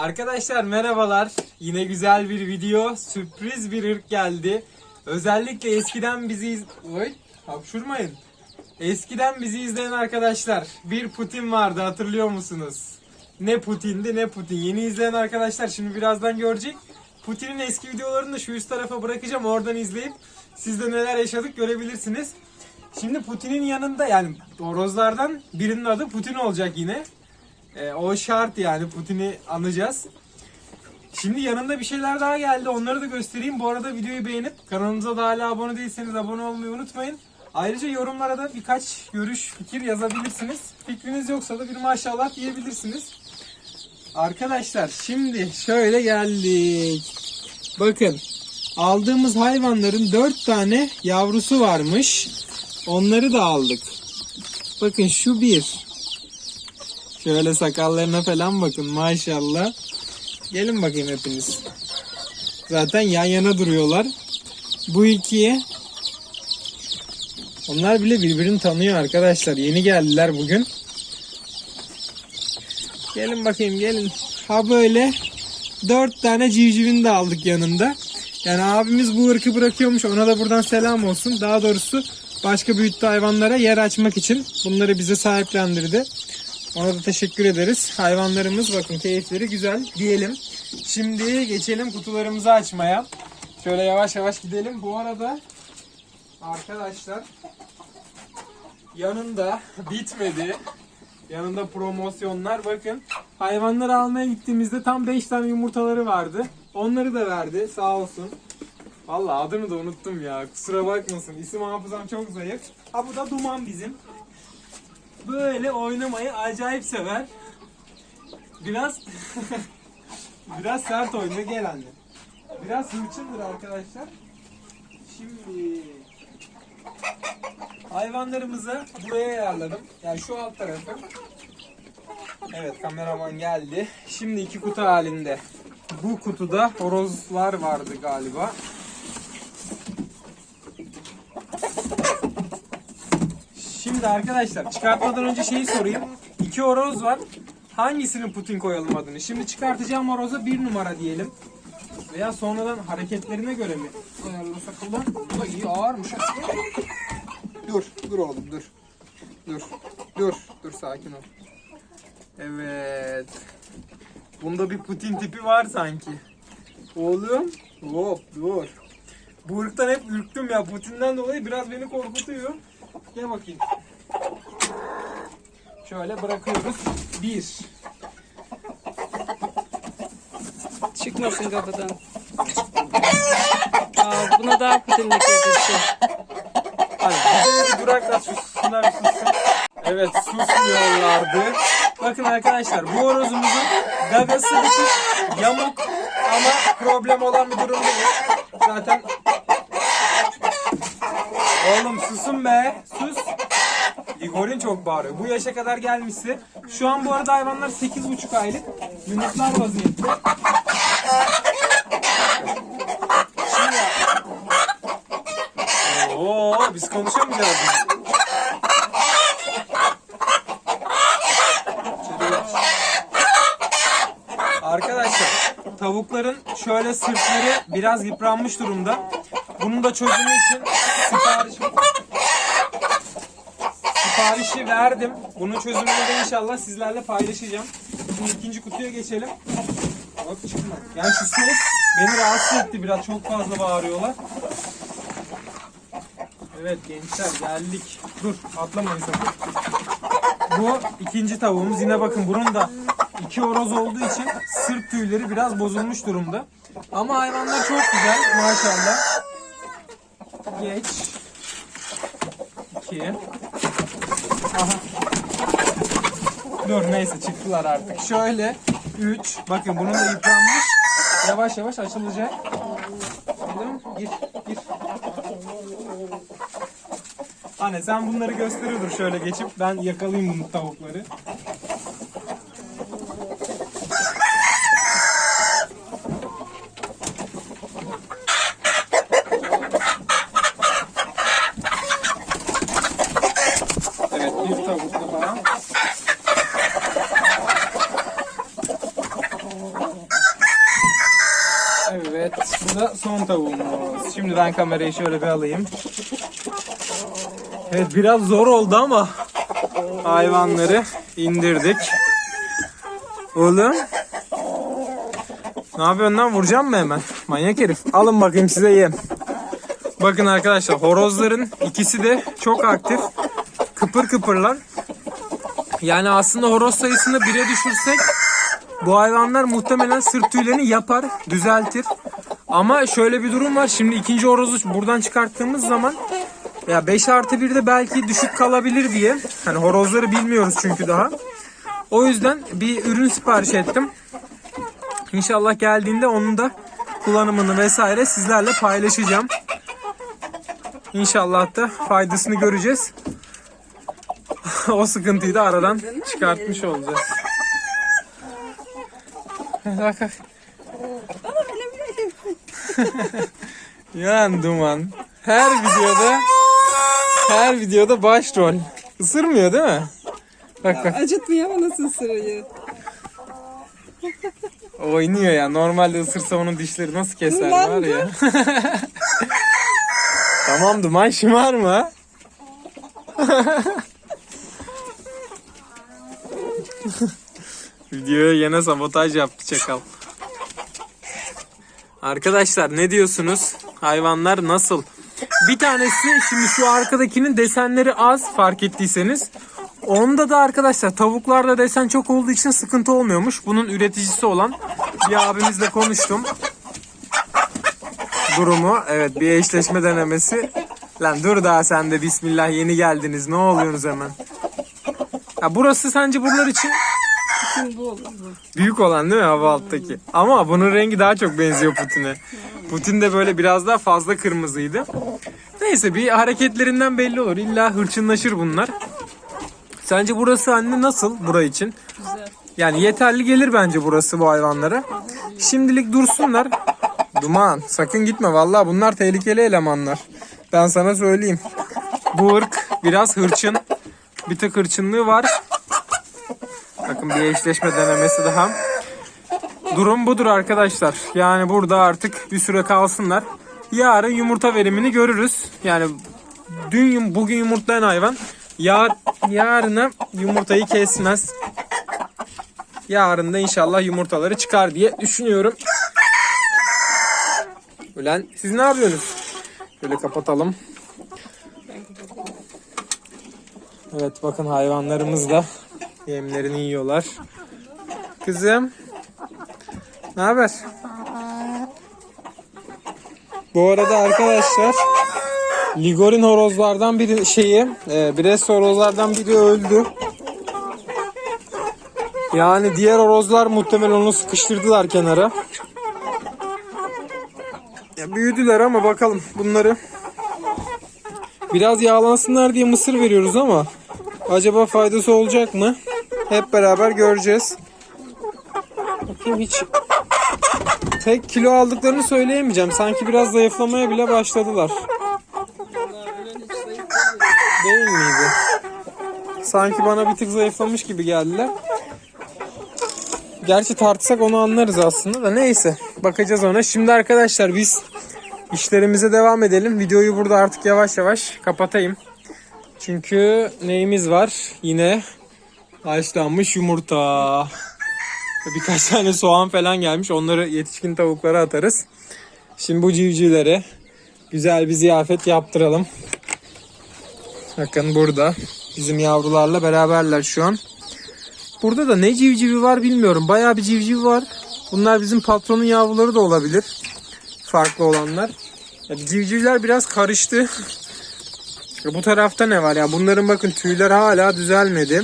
Arkadaşlar merhabalar. Yine güzel bir video. Sürpriz bir ırk geldi. Özellikle eskiden bizi iz... Oy, hapşurmayın. Eskiden bizi izleyen arkadaşlar bir Putin vardı hatırlıyor musunuz? Ne Putin'di ne Putin. Yeni izleyen arkadaşlar şimdi birazdan görecek. Putin'in eski videolarını da şu üst tarafa bırakacağım. Oradan izleyip siz de neler yaşadık görebilirsiniz. Şimdi Putin'in yanında yani horozlardan birinin adı Putin olacak yine. E, o şart yani Putin'i anacağız. Şimdi yanında bir şeyler daha geldi. Onları da göstereyim. Bu arada videoyu beğenip kanalımıza da hala abone değilseniz abone olmayı unutmayın. Ayrıca yorumlara da birkaç görüş, fikir yazabilirsiniz. Fikriniz yoksa da bir maşallah diyebilirsiniz. Arkadaşlar şimdi şöyle geldik. Bakın aldığımız hayvanların 4 tane yavrusu varmış. Onları da aldık. Bakın şu bir. Şöyle sakallarına falan bakın maşallah. Gelin bakayım hepiniz. Zaten yan yana duruyorlar. Bu ikiye onlar bile birbirini tanıyor arkadaşlar. Yeni geldiler bugün. Gelin bakayım gelin. Ha böyle dört tane civcivini de aldık yanında. Yani abimiz bu ırkı bırakıyormuş. Ona da buradan selam olsun. Daha doğrusu başka büyüttü hayvanlara yer açmak için bunları bize sahiplendirdi. Ona da teşekkür ederiz. Hayvanlarımız bakın keyifleri güzel diyelim. Şimdi geçelim kutularımızı açmaya. Şöyle yavaş yavaş gidelim. Bu arada arkadaşlar yanında bitmedi. Yanında promosyonlar. Bakın hayvanları almaya gittiğimizde tam 5 tane yumurtaları vardı. Onları da verdi sağ olsun. Vallahi adını da unuttum ya. Kusura bakmasın. İsim hafızam çok zayıf. Ha bu da Duman bizim. Böyle oynamayı acayip sever. Biraz biraz sert oynuyor. Gel anne. Biraz hırçındır arkadaşlar. Şimdi hayvanlarımızı buraya ayarladım. Yani şu alt tarafı. Evet kameraman geldi. Şimdi iki kutu halinde. Bu kutuda horozlar vardı galiba. Şimdi arkadaşlar çıkartmadan önce şeyi sorayım. İki horoz var. Hangisini Putin koyalım adını? Şimdi çıkartacağım horoza bir numara diyelim. Veya sonradan hareketlerine göre mi ayarlasak ulan? Bu da iyi ağırmış. Dur, dur oğlum dur. Dur, dur, dur sakin ol. Evet. Bunda bir Putin tipi var sanki. Oğlum, hop dur. Bu ırktan hep ürktüm ya. Putin'den dolayı biraz beni korkutuyor. Gel bakayım. Şöyle bırakıyoruz. Bir. Çıkmasın kapıdan. Aa, buna daha Putin'deki yakıştı. Hadi bir durakla sussunlar bir sussun. Evet susmuyorlardı. Bakın arkadaşlar bu horozumuzun gagası bitik, yamuk ama problem olan bir durum değil. Zaten Oğlum susun be. Igor'un çok bağırıyor. Bu yaşa kadar gelmişse. Şu an bu arada hayvanlar 8,5 aylık. Yumurtlar vaziyette. Oo, biz konuşamayacağız. Arkadaşlar tavukların şöyle sırtları biraz yıpranmış durumda. Bunun da çözümü için sipariş siparişi verdim. Bunun çözümünü de inşallah sizlerle paylaşacağım. Şimdi ikinci kutuya geçelim. Hop çıkma. Yani şu ses beni rahatsız etti biraz. Çok fazla bağırıyorlar. Evet gençler geldik. Dur atlamayın sakın. Bu ikinci tavuğumuz. Yine bakın bunun da iki horoz olduğu için sırt tüyleri biraz bozulmuş durumda. Ama hayvanlar çok güzel maşallah. Geç. İki. Dur neyse çıktılar artık. Şöyle 3. Bakın bunun da yıpranmış. Yavaş yavaş açılacak. Gir gir. Anne sen bunları gösteriyordur şöyle geçip ben yakalayayım bunu tavukları. Evet bir tavuk daha. Evet, bu da son tavuğumuz. Şimdi ben kamerayı şöyle bir alayım. Evet, biraz zor oldu ama hayvanları indirdik. Oğlum. Ne yapıyorsun lan? Vuracağım mı hemen? Manyak herif. Alın bakayım size yem. Bakın arkadaşlar horozların ikisi de çok aktif. Kıpır kıpırlar. Yani aslında horoz sayısını bire düşürsek bu hayvanlar muhtemelen sırt tüylerini yapar, düzeltir. Ama şöyle bir durum var. Şimdi ikinci horozu buradan çıkarttığımız zaman ya 5 artı 1'de belki düşük kalabilir diye. Hani horozları bilmiyoruz çünkü daha. O yüzden bir ürün sipariş ettim. İnşallah geldiğinde onun da kullanımını vesaire sizlerle paylaşacağım. İnşallah da faydasını göreceğiz. o sıkıntıyı da aradan çıkartmış olacağız. Bak. Yan duman. Her videoda her videoda başrol. Isırmıyor değil mi? Bak bak Acıtmıyor ama nasıl ısırıyor? oynuyor ya. Normalde ısırsa onun dişleri nasıl keser var ya. tamam duman şımarma. Videoya yine sabotaj yaptı çakal. Arkadaşlar ne diyorsunuz? Hayvanlar nasıl? Bir tanesi şimdi şu arkadakinin desenleri az fark ettiyseniz. Onda da arkadaşlar tavuklarda desen çok olduğu için sıkıntı olmuyormuş. Bunun üreticisi olan bir abimizle konuştum. Durumu evet bir eşleşme denemesi. Lan dur daha sen de bismillah yeni geldiniz ne oluyorsunuz hemen. Ha, burası sence buralar için Büyük olan değil mi hava alttaki? Ama bunun rengi daha çok benziyor Putin'e. Putin de böyle biraz daha fazla kırmızıydı. Neyse bir hareketlerinden belli olur. İlla hırçınlaşır bunlar. Sence burası anne nasıl bura için? Yani yeterli gelir bence burası bu hayvanlara. Şimdilik dursunlar. Duman sakın gitme vallahi bunlar tehlikeli elemanlar. Ben sana söyleyeyim. Bu ırk biraz hırçın. Bir tık hırçınlığı var. Bakın bir eşleşme denemesi daha. Durum budur arkadaşlar. Yani burada artık bir süre kalsınlar. Yarın yumurta verimini görürüz. Yani dün bugün yumurtlayan hayvan yar yarına yumurtayı kesmez. Yarın da inşallah yumurtaları çıkar diye düşünüyorum. Ulan siz ne yapıyorsunuz? Şöyle kapatalım. Evet bakın hayvanlarımız da yemlerini yiyorlar. Kızım. Ne haber? Bu arada arkadaşlar Ligorin horozlardan biri şeyi, e, Brest horozlardan biri öldü. Yani diğer horozlar muhtemelen onu sıkıştırdılar kenara. Ya büyüdüler ama bakalım bunları biraz yağlansınlar diye mısır veriyoruz ama acaba faydası olacak mı? Hep beraber göreceğiz. Bakayım hiç tek kilo aldıklarını söyleyemeyeceğim. Sanki biraz zayıflamaya bile başladılar. Değil miydi? Sanki bana bir tık zayıflamış gibi geldiler. Gerçi tartsak onu anlarız aslında da neyse. Bakacağız ona. Şimdi arkadaşlar biz işlerimize devam edelim. Videoyu burada artık yavaş yavaş kapatayım. Çünkü neyimiz var? Yine haşlanmış yumurta. Birkaç tane soğan falan gelmiş. Onları yetişkin tavuklara atarız. Şimdi bu civcivlere güzel bir ziyafet yaptıralım. Bakın burada bizim yavrularla beraberler şu an. Burada da ne civcivi var bilmiyorum. Bayağı bir civciv var. Bunlar bizim patronun yavruları da olabilir. Farklı olanlar. Ya civcivler biraz karıştı. Bu tarafta ne var ya? Bunların bakın tüyler hala düzelmedi.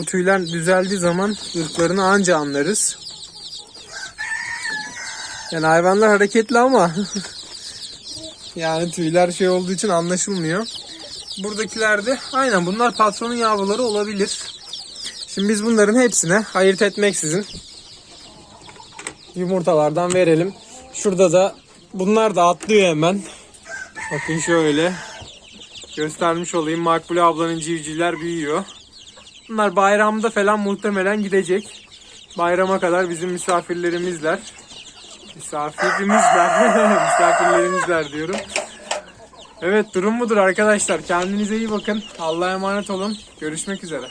Bu tüyler düzeldiği zaman ırklarını anca anlarız. Yani hayvanlar hareketli ama yani tüyler şey olduğu için anlaşılmıyor. Buradakiler de aynen bunlar patronun yavruları olabilir. Şimdi biz bunların hepsine ayırt etmeksizin yumurtalardan verelim. Şurada da bunlar da atlıyor hemen. Bakın şöyle göstermiş olayım. Makbule ablanın civcivler büyüyor. Bunlar bayramda falan muhtemelen gidecek. Bayrama kadar bizim misafirlerimizler. Misafirimizler. Misafirlerimizler diyorum. Evet durum budur arkadaşlar. Kendinize iyi bakın. Allah'a emanet olun. Görüşmek üzere.